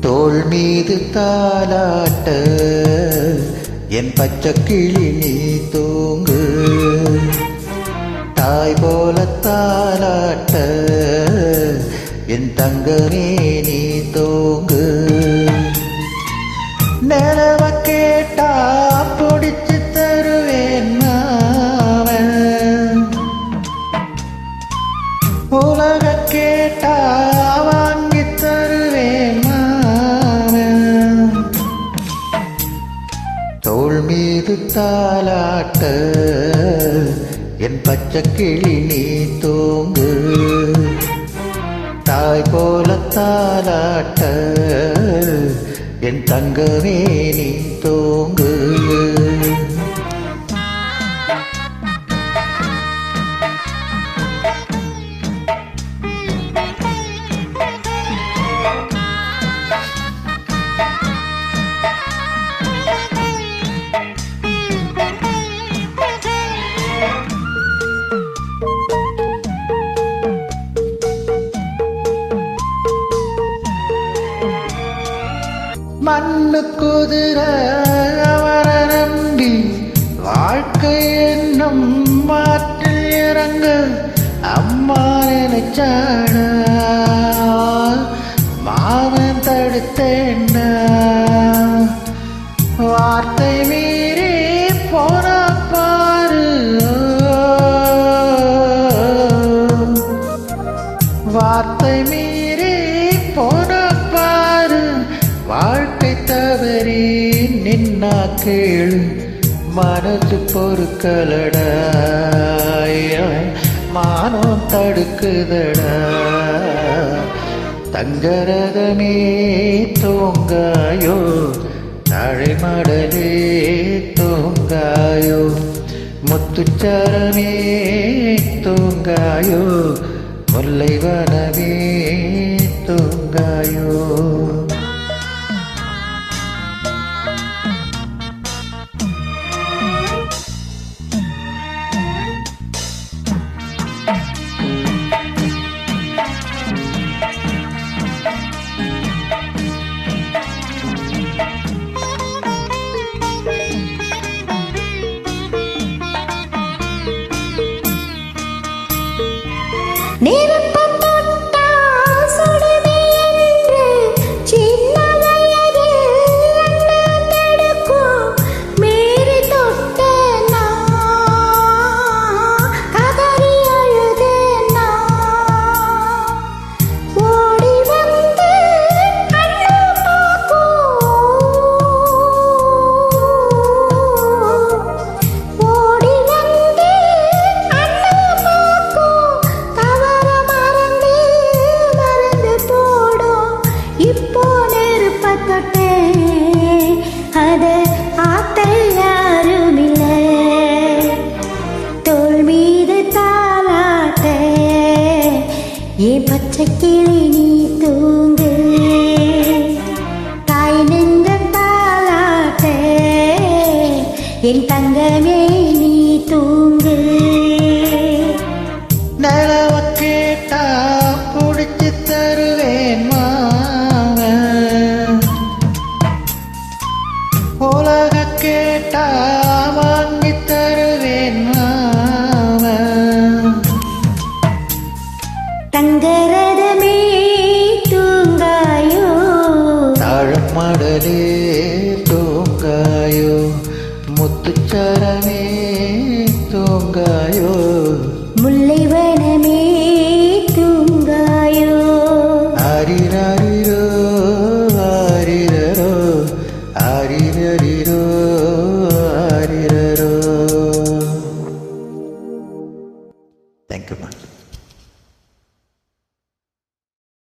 தோல் மீது தாலாட்ட என் பச்சை கிளி நீ தூங்கு. தாய் போல தாலாட்ட என் தங்கமே உலக கேட்டா வாங்கி தருவேன் மாமன் தோள் மீது தாலாட்ட என் பச்சை கிளி நீ தூங்கு. தாய் போல தாலாட்ட என் தங்கமே நீ தூங்கு. மண்ணு குதிர அவர நம்பி வாழ்க்கை என்னும் மாற்றில் இறங்க அம்மா நினைச்சாட மாமன் தடுத்தேன்ன கேளு மனசு பொறுக்கலடா. மானம் தடுக்குதடா. தங்கரதமே தூங்காயோ தழைமடலே தூங்காயோ. முத்துச்சரமே தூங்காயோ முல்லைவனமே Name ஏ பச்சை கிளி நீ தூங்கு. தாய் நெஞ்ச தாளாட்டே. என் தங்கமே நீ தூங்கு. ಮಡಲೇ ತೋಂಗಾಯೋ ಮುತ್ತು ಚರಣೇ ತೋಂಗಾಯೋ